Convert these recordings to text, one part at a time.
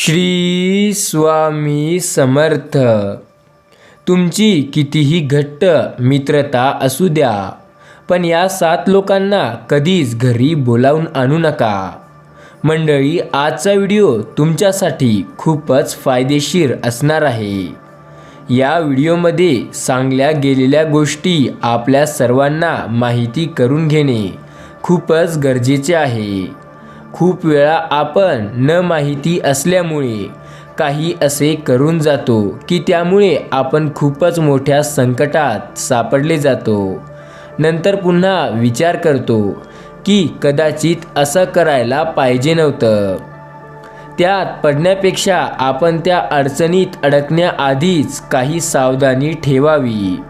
श्री स्वामी समर्थ. तुमची कितीही घट्ट मित्रता असू द्या पण या सात लोकांना कधीच घरी बोलावून आणू नका. मंडळी आजचा व्हिडिओ तुमच्यासाठी खूपच फायदेशीर असणार आहे. या व्हिडिओमध्ये सांगल्या गेलेल्या गोष्टी आपल्या सर्वांना माहिती करून घेणे खूपच गरजेचे आहे. खूप वेळा आपण न माहिती असल्यामुळे काही असे करून जातो की त्यामुळे आपण खूपच मोठ्या संकटात सापडले जातो. नंतर पुन्हा विचार करतो की कदाचित असं करायला पाहिजे नव्हतं. त्यात पडण्यापेक्षा आपण त्या अडचणीत अडकण्याआधीच काही सावधानी ठेवावी.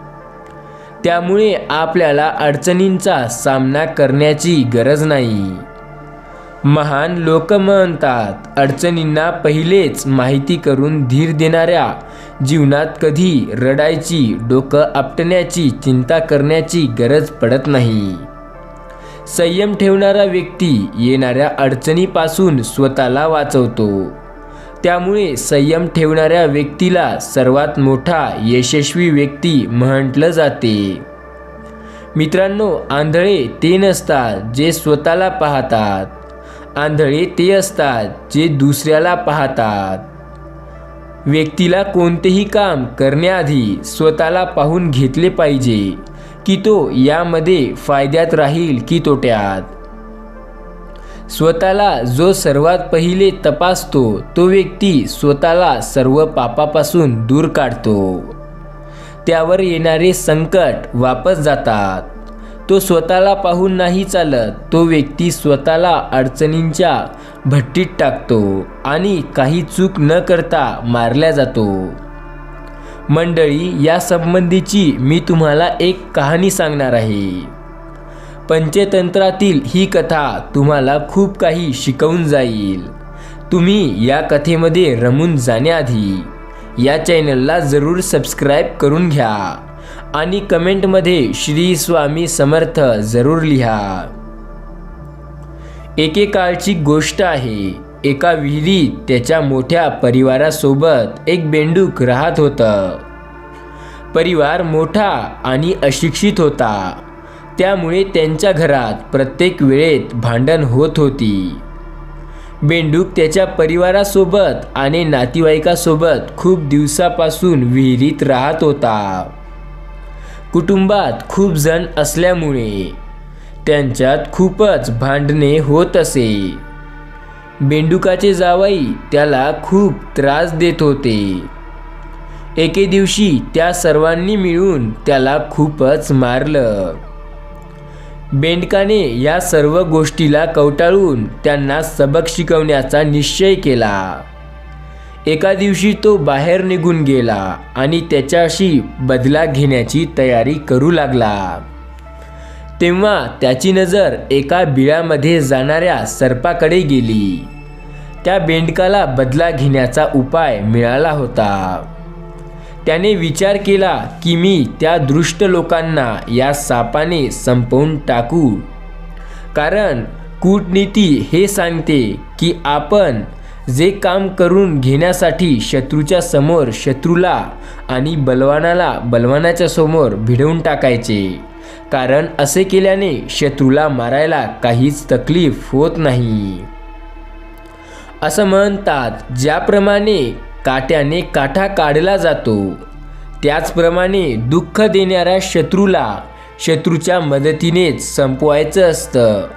त्यामुळे आपल्याला अडचणींचा सामना करण्याची गरज नाही. महान लोक म्हणतात अडचणींना पहिलेच माहिती करून धीर देणाऱ्या जीवनात कधी रडायची डोकं आपटण्याची चिंता करण्याची गरज पडत नाही. संयम ठेवणारा व्यक्ती येणाऱ्या अडचणीपासून स्वतःला वाचवतो. त्यामुळे संयम ठेवणाऱ्या व्यक्तीला सर्वात मोठा यशस्वी व्यक्ती म्हटलं जाते. मित्रांनो आंधळे ते नसतात जे स्वतःला पाहतात. आंधळे ते असतात जे दुसऱ्याला पाहतात. व्यक्तीला कोणतेही काम करण्याआधी स्वतःला पाहून घेतले पाहिजे की तो यामध्ये फायद्यात राहील की तोट्यात. स्वतःला जो सर्वात पहिले तपासतो तो व्यक्ती स्वतःला सर्व पापापासून दूर काढतो. त्यावर येणारे संकट वापस जातात. तो स्वतःला पाहून नाही चालत. तो व्यक्ती स्वतःला अडचणींच्या भट्टीत टाकतो आणि काही चूक न करता मारल्या जातो. मंडळी या संबंधीची मी तुम्हाला एक कहाणी सांगणार आहे. पंचतंत्रातील ही कथा तुम्हाला खूप काही शिकवून जाईल. तुम्ही या कथेमध्ये रमून जाण्याआधी या चॅनलला जरूर सबस्क्राईब करून घ्या. आणि कमेंटमध्ये श्री स्वामी समर्थ जरूर लिहा. एकेकाळची गोष्ट आहे एका विहिरीत त्याच्या मोठ्या परिवारासोबत एक बेंडूक राहत होतं. परिवार मोठा आणि अशिक्षित होता. त्यामुळे त्यांच्या घरात प्रत्येक वेळेत भांडण होत होती. बेंडूक त्याच्या परिवारासोबत आणि नातेवाईकासोबत खूप दिवसापासून विहिरीत राहत होता. कुटुंबात खूप जण असल्यामुळे त्यांच्यात खूपच भांडणे होत असे. बेंडुकाचे जावई त्याला खूप त्रास देत होते. एके दिवशी त्या सर्वांनी मिळून त्याला खूपच मारलं. बेंडकाने या सर्व गोष्टीला कवटाळून त्यांना सबक शिकवण्याचा निश्चय केला. एका दिवशी तो बाहेर निघून गेला आणि त्याच्याशी बदला घेण्याची तयारी करू लागला. तेव्हा त्याची नजर एका बिळामध्ये जाणाऱ्या सर्पाकडे गेली. त्या बेंडकाला बदला घेण्याचा उपाय मिळाला होता. त्याने विचार केला की मी त्या दृष्ट लोकांना या सापाने संपवून टाकू. कारण कूटनीती हे सांगते की आपण जे काम करून घेण्यासाठी शत्रूच्या समोर शत्रूला आणि बलवानाला बलवानाच्या समोर भिडवून टाकायचे. कारण असे केल्याने शत्रूला मारायला काहीच तकलीफ होत नाही. असं म्हणतात ज्याप्रमाणे काट्याने काठा काढला जातो त्याचप्रमाणे दुःख देणाऱ्या शत्रूला शत्रूच्या मदतीनेच संपवायचं असतं.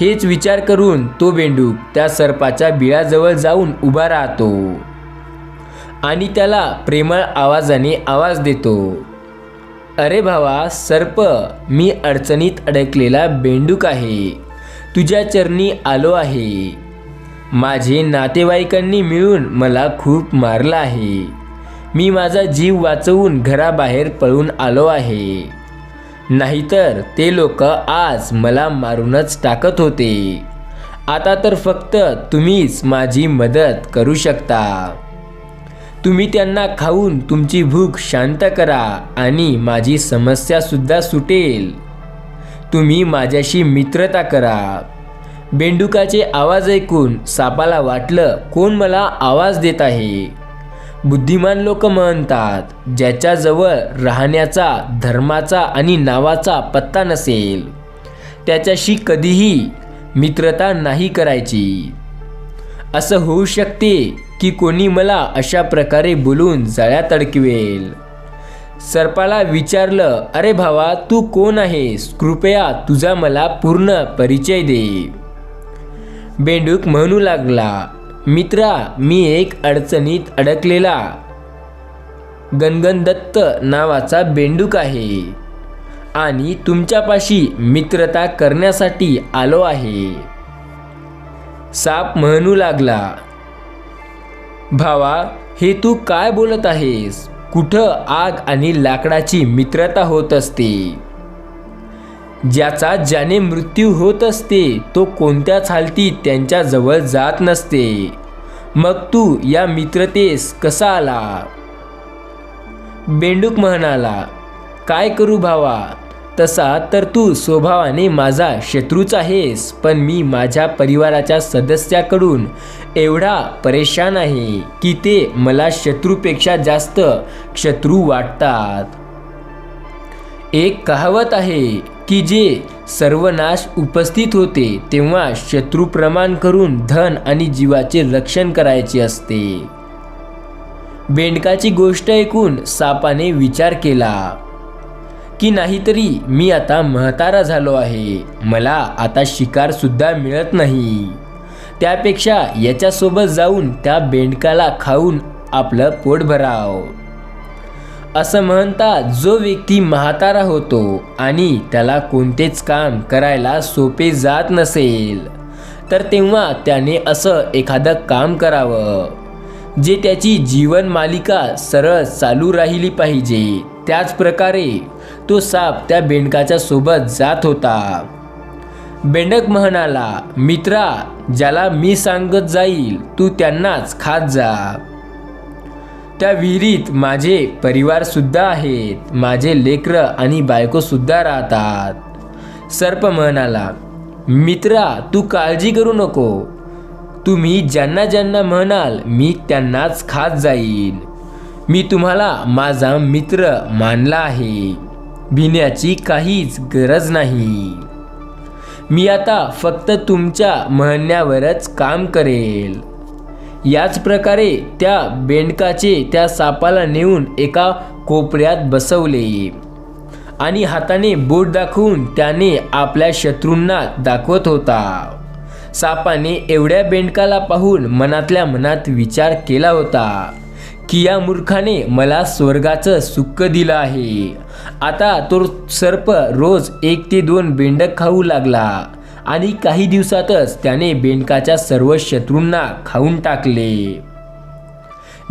हेच विचार करून तो बेंडूक त्या सर्पाच्या बिळाजवळ जाऊन उभा राहतो. आणि त्याला प्रेमळ आवाजाने आवाज देतो. अरे भावा सर्प मी अडचणीत अडकलेला बेंडूक आहे. तुझ्या चरणी आलो आहे. माझे नातेवाईकांनी मिळून मला खूप मारलं आहे. मी माझा जीव वाचवून घराबाहेर पळून आलो आहे. नाहीतर ते लोक आज मला मारूनच टाकत होते. आता तर फक्त तुम्हीच माझी मदत करू शकता. तुम्ही त्यांना खाऊन तुमची भूक शांत करा आणि माझी समस्यासुद्धा सुटेल. तुम्ही माझ्याशी मित्रता करा. बेंडुकाचे आवाज ऐकून सापाला वाटलं कोण मला आवाज देत आहे? बुद्धिमान लोक म्हणतात ज्याच्याजवळ राहण्याचा धर्माचा आणि नावाचा पत्ता नसेल त्याच्याशी कधीही मित्रता नाही करायची. असं होऊ शकते की कोणी मला अशा प्रकारे बोलून जळ्या अडकवेल सर्पाला विचारलं अरे भावा तू कोण आहेस? कृपया तुझा मला पूर्ण परिचय दे. बेंडूक म्हणू लागला मित्रा मी एक अडचणीत अडकलेला. गणगण दत्त नावाचा बेंडूक आहे. आणि तुमच्यापाशी मित्रता करण्यासाठी आलो आहे. साप म्हणू लागला. भावा हे तू काय बोलत आहेस? कुठं आग आणि लाकडाची मित्रता होत असते? ज्याचा ज्याने मृत्यू होत असते तो कोणत्याच हालतीत त्यांच्याजवळ जात नसते. मग तू या मित्रतेस कसा आला? बेंडूक म्हणाला काय करू भावा? तसा तर तू स्वभावाने माझा शत्रूच आहेस पण मी माझ्या परिवाराच्या सदस्याकडून एवढा परेशान आहे की ते मला शत्रूपेक्षा जास्त शत्रू वाटतात. एक कहावत आहे की जे सर्वनाश उपस्थित होते तेव्हा शत्रू प्रमाण करून धन आणि जीवाचे रक्षण करायचे असते. बेंडकाची गोष्ट ऐकून सापाने विचार केला की नाहीतरी मी आता म्हातारा झालो आहे मला आता शिकार सुद्धा मिळत नाही. त्यापेक्षा याच्यासोबत जाऊन त्या बेंडकाला खाऊन आपलं पोट भराव. असं म्हणता जो व्यक्ती म्हातारा होतो आणि त्याला कोणतेच काम करायला सोपे जात नसेल तर तेव्हा त्याने असं एखादं काम करावं जे त्याची जीवन मालिका सरळ चालू राहिली पाहिजे. त्याच प्रकारे तो साप त्या बेंडकाच्या सोबत जात होता. बेंडक म्हणाला मित्रा ज्याला मी सांगत जाईल तू त्यांनाच खात जा. त्या विहिरीत माझे परिवार सुद्धा आहेत. माझे लेकरं आणि बायको सुद्धा राहतात. सर्प म्हणाला मित्रा तू काळजी करू नको. तुम्ही ज्यांना ज्यांना म्हणाल मी त्यांनाच खात जाईन मी तुम्हाला माझा मित्र मानला आहे. भिण्याची काहीच गरज नाही. मी आता फक्त तुमच्या म्हणण्यावरच काम करेल. याच प्रकारे त्या बेंडकाचे त्या सापाला नेऊन एका कोपऱ्यात बसवले. आणि हाताने बोट दाखवून त्याने आपल्या शत्रूंना दाखवत होता. सापाने एवढ्या बेंडकाला पाहून मनातल्या मनात विचार केला होता की या मूर्खाने मला स्वर्गाचं सुख दिलं आहे. आता तो सर्प रोज एक ते दोन बेंडक खाऊ लागला. आणि काही दिवसातच त्याने बेंडकाच्या सर्व शत्रूंना खाऊन टाकले.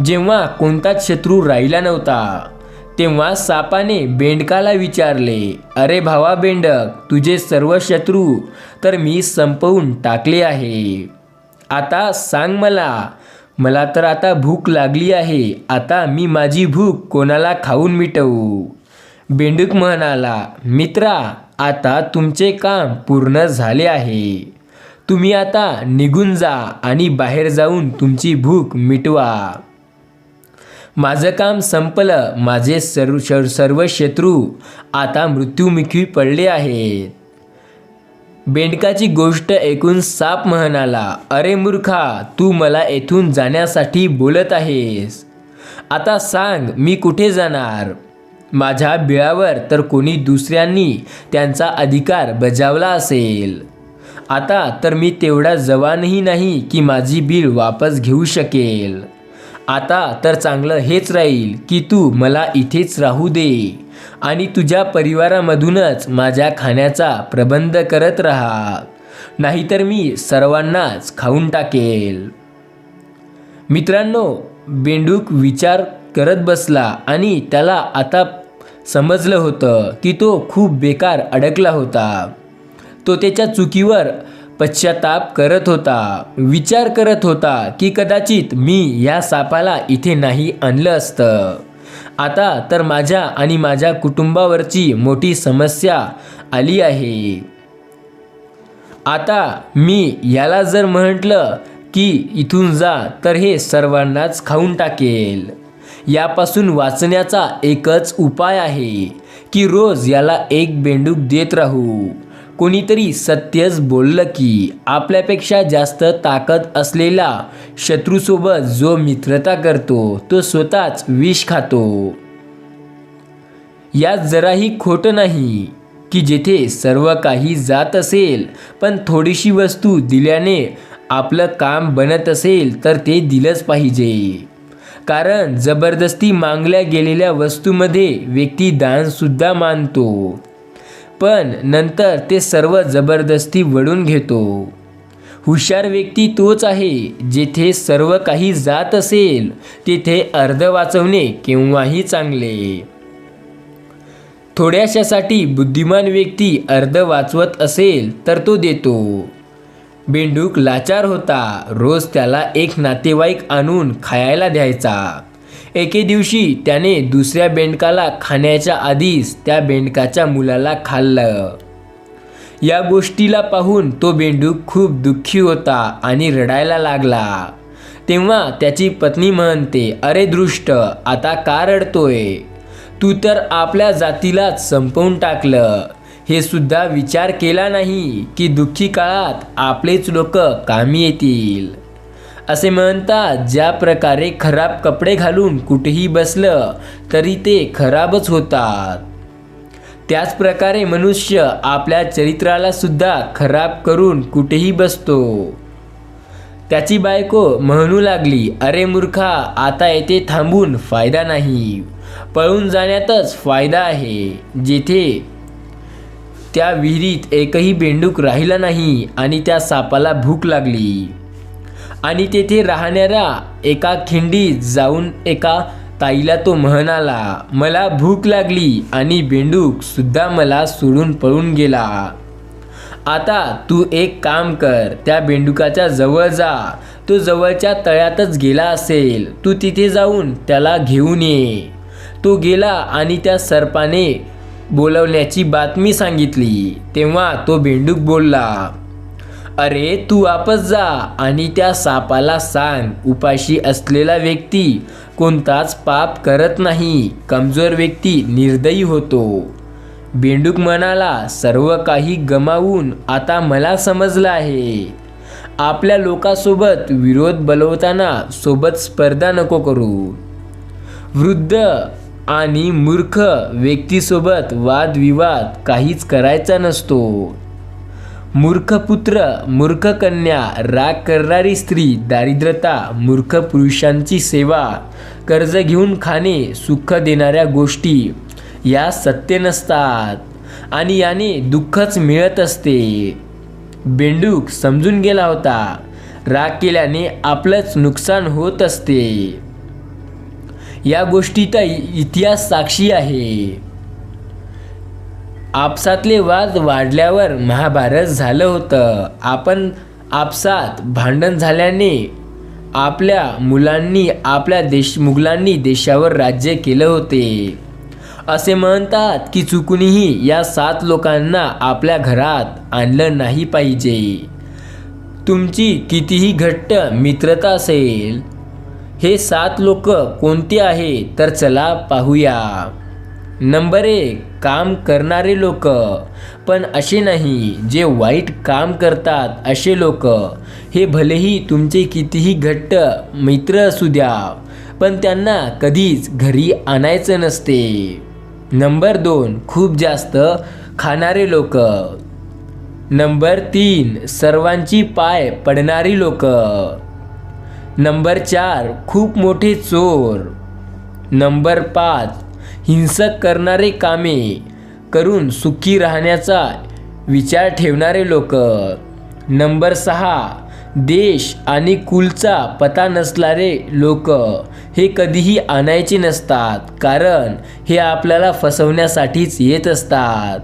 जेव्हा कोणताच शत्रू राहिला नव्हता तेव्हा सापाने बेंडकाला विचारले अरे भावा बेंडक तुझे सर्व शत्रू तर मी संपवून टाकले आहे. आता सांग मला मला तर आता भूक लागली आहे आता मी माझी भूक कोणाला खाऊन मिटवू? बेंडूक म्हणाला मित्रा आता तुमचे काम पूर्ण झाले आहे. तुम्ही आता निघून जा आणि बाहेर जाऊन तुमची भूक मिटवा. माझं काम संपलं. माझे सर्व श- सर्व शत्रू आता मृत्युमुखी पडले आहेत. बेंडकाची गोष्ट ऐकून साप म्हणाला अरे मूर्खा तू मला येथून जाण्यासाठी बोलत आहेस. आता सांग मी कुठे जाणार? माझ्या बिळावर तर कोणी दुसऱ्यांनी त्यांचा अधिकार बजावला असेल. आता तर मी तेवढा जवानही नाही की माझी बिळ वापस घेऊ शकेल. आता तर चांगलं हेच राहील की तू मला इथेच राहू दे आणि तुझ्या परिवारामधूनच माझ्या खाण्याचा प्रबंध करत राहा. नाहीतर मी सर्वांनाच खाऊन टाकेल. मित्रांनो बेंडूक विचार करत बसला आणि त्याला आता समजलं होतं की तो खूप बेकार अडकला होता. तो त्याच्या चुकीवर पश्चाताप करत होता. विचार करत होता की कदाचित मी या सापाला इथे नाही आणलं असतं. आता तर माझ्या आणि माझ्या कुटुंबावरची मोठी समस्या आली आहे. आता मी याला जर म्हटलं की इथून जा तर हे सर्वांनाच खाऊन टाकेल. यापासून वाचण्याचा एकच उपाय आहे की रोज याला एक बेंडूक देत राहू. कोणीतरी सत्यच बोललं की आपल्यापेक्षा जास्त ताकद असलेला शत्रूसोबत जो मित्रता करतो तो स्वतःच विष खातो. यात जराही खोटं नाही की जेथे सर्व काही जात असेल पण थोडीशी वस्तू दिल्याने आपलं काम बनत असेल तर ते दिलंच पाहिजे. कारण जबरदस्ती मागल्या गेलेल्या वस्तूमध्ये व्यक्ती दानसुद्धा मानतो. पण नंतर ते सर्व जबरदस्ती वळून घेतो. हुशार व्यक्ती तोच आहे जेथे सर्व काही जात असेल तेथे अर्ध वाचवणे केव्हाही चांगले. थोड्याशासाठी बुद्धिमान व्यक्ती अर्ध वाचवत असेल तर तो देतो. बेंडूक लाचार होता. रोज त्याला एक नातेवाईक आणून खायला द्यायचा. एके दिवशी त्याने दुसऱ्या बेंडकाला खाण्याच्या आधीच त्या बेंडकाच्या मुलाला खाल्लं. या गोष्टीला पाहून तो बेंडूक खूप दुःखी होता आणि रडायला लागला. तेव्हा त्याची पत्नी म्हणते अरे दृष्ट आता का रडतोय? तू तर आपल्या जातीलाच संपवून टाकलं. हे सुद्धा विचार केला नाही की दुःखी काळात आपलेच लोक कामी येतील. असे म्हणतात ज्या प्रकारे खराब कपडे घालून कुठेही बसलं तरी ते खराबच होतात. त्याच प्रकारे मनुष्य आपल्या चरित्राला सुद्धा खराब करून कुठेही बसतो. त्याची बायको म्हणू लागली अरे मूर्खा आता येथे थांबून फायदा नाही. पळून जाण्यातच फायदा आहे. जेथे त्या विहिरीत एकही बेंडूक राहिला नाही आणि त्या सापाला भूक लागली. आणि तेथे राहणाऱ्या एका खिंडीत जाऊन एका ताईला तो म्हणाला मला भूक लागली आणि बेंडूक सुद्धा मला सोडून पळून गेला. आता तू एक काम कर त्या बेंडुकाच्या जवळ जा. तो जवळच्या तळ्यातच गेला असेल. तू तिथे जाऊन त्याला घेऊन ये. तो गेला आणि त्या सर्पाने बोलवण्याची बातमी सांगितली. तेव्हा तो बेंडूक बोलला अरे तू वापस जा आणि त्या सापाला सांग. उपाशी असलेला व्यक्ती कोणताच पाप करत नाही. कमजोर व्यक्ती निर्दयी होतो. बेंडूक म्हणाला सर्व काही गमावून आता मला समजलं आहे. आपल्या लोकांसोबत विरोध बलवताना सोबत स्पर्धा नको करू. वृद्ध आणि मूर्ख व्यक्तीसोबत वादविवाद काहीच करायचा नसतो. मूर्ख पुत्र मूर्ख कन्या राग करणारी स्त्री दारिद्रता मूर्ख पुरुषांची सेवा कर्ज घेऊन खाणे सुख देणाऱ्या गोष्टी या सत्य नसतात आणि याने दुःखच मिळत असते. बेंडूक समजून गेला होता. राग केल्याने आपलंच नुकसान होत असते. या गोष्टीचा इतिहास साक्षी आहे. आपसातले वाद वाढल्यावर महाभारत झालं होतं. आपण आपसात भांडण झाल्याने आपल्या मुलांनी आपल्या देश मुघलांनी देशावर राज्य केलं होते. असे म्हणतात की चुकूनही या सात लोकांना आपल्या घरात आणलं नाही पाहिजे. तुमची कितीही घट्ट मित्रता असेल हे सात लोक कोणती आहे? तर चला पाहूया. नंबर एक काम करणारे लोक. पण असे नाही जे वाईट काम करतात असे लोक. हे भलेही तुमचे कितीही घट्ट मित्र असू द्या पण त्यांना कधीच घरी आणायचं नसते. नंबर दोन खूप जास्त खाणारे लोक. नंबर तीन सर्वांची पाय पडणारी लोक. नंबर चार खूप मोठे चोर. नंबर पाच हिंसक करणारे कामे करून सुखी राहण्याचा विचार ठेवणारे लोक. नंबर सहा देश आणि कुलचा पता नसणारे लोक हे कधीही आणायचे नसतात कारण हे आपल्याला फसवण्यासाठीच येत असतात.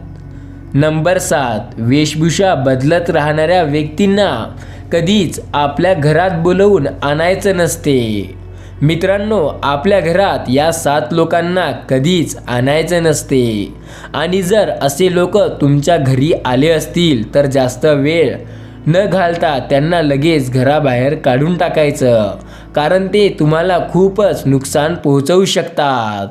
नंबर सात वेशभूषा बदलत राहणाऱ्या व्यक्तींना कधीच आपल्या घरात बोलवून आणायचं नसते. मित्रांनो आपल्या घरात या सात लोकांना कधीच आणायचं नसते. आणि जर असे लोक तुमच्या घरी आले असतील तर जास्त वेळ न घालता त्यांना लगेच घराबाहेर काढून टाकायचं. कारण ते तुम्हाला खूपच नुकसान पोहोचवू शकतात.